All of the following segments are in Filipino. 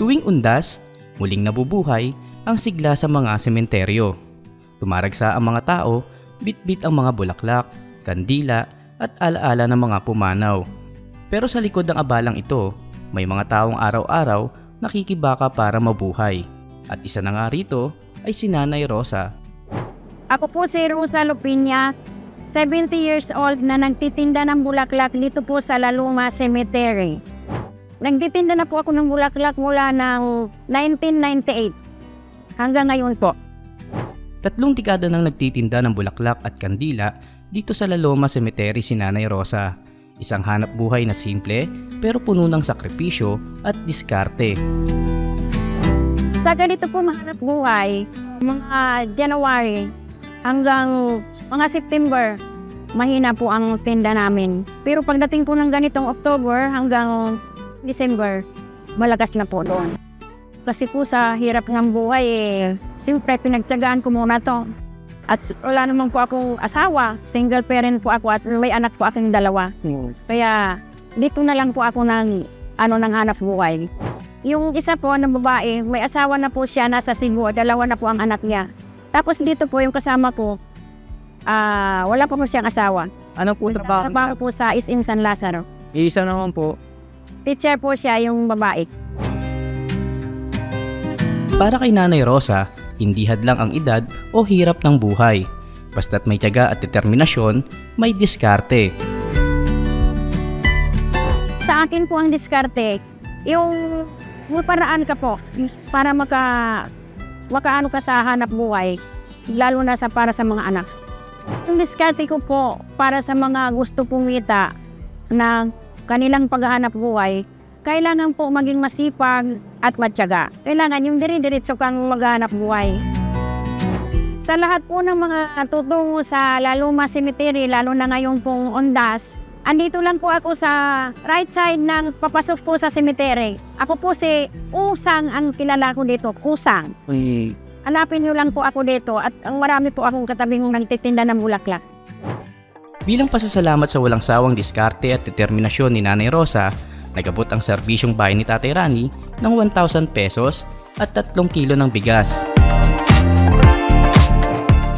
undas, muling nabubuhay ang sigla sa mga sementeryo. Tumaragsa ang mga tao, bitbit ang mga bulaklak, kandila at alaala ng mga pumanaw. Pero sa likod ng abalang ito, may mga taong araw-araw nakikibaka para mabuhay. At isa na nga rito ay si Nanay Rosa Ako po si Rosa Lupinya, 70 years old na nagtitinda ng bulaklak dito po sa Laluma Cemetery. Nagtitinda na po ako ng bulaklak mula ng 1998 hanggang ngayon po. Tatlong dekada nang nagtitinda ng bulaklak at kandila dito sa Laloma Cemetery si Nanay Rosa. Isang hanap buhay na simple pero puno ng sakripisyo at diskarte. Sa ganito po mahanap buhay, mga January hanggang mga September, mahina po ang tinda namin. Pero pagdating po ng ganitong October hanggang December, malakas na po doon. Kasi po sa hirap ng buhay, eh, siyempre pinagtyagaan ko muna to. At wala naman po akong asawa, single parent po ako at may anak po akong dalawa. Kaya dito na lang po ako ng ano ng hanap buhay. Yung isa po na babae, may asawa na po siya, nasa Cebu, dalawa na po ang anak niya. Tapos dito po yung kasama ko, ah wala pa po siyang asawa. Ano po trabaho? Trabaho po sa SM San Lazaro. Isa naman po. Teacher po siya, yung babae. Para kay Nanay Rosa, hindi hadlang ang edad o hirap ng buhay. Basta't may tiyaga at determinasyon, may diskarte. Sa akin po ang diskarte, yung may paraan ka po para maka makaano ka sa hanap buhay, lalo na sa para sa mga anak. Yung diskarte ko po para sa mga gusto pumita ng kanilang paghahanap buhay, kailangan po maging masipag at matyaga. Kailangan yung dire-diretso kang maghanap buhay. Sa lahat po ng mga tutungo sa Laluma Cemetery, lalo na ngayon pong ondas, andito lang po ako sa right side ng papasok po sa cemetery. Ako po si Usang ang kilala ko dito, Kusang. Hanapin niyo lang po ako dito at ang marami po akong katabing nagtitinda ng bulaklak. Bilang pasasalamat sa walang sawang diskarte at determinasyon ni Nanay Rosa, nagabot ang serbisyong bahay ni Tatay Rani ng 1,000 pesos at 3 kilo ng bigas.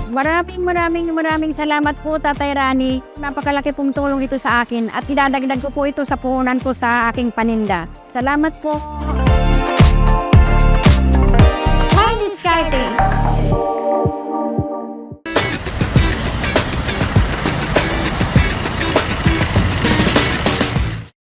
Maraming maraming maraming salamat po Tatay Rani. Napakalaki pong tulong ito sa akin at idadagdag ko po ito sa puhunan ko sa aking paninda. Salamat po.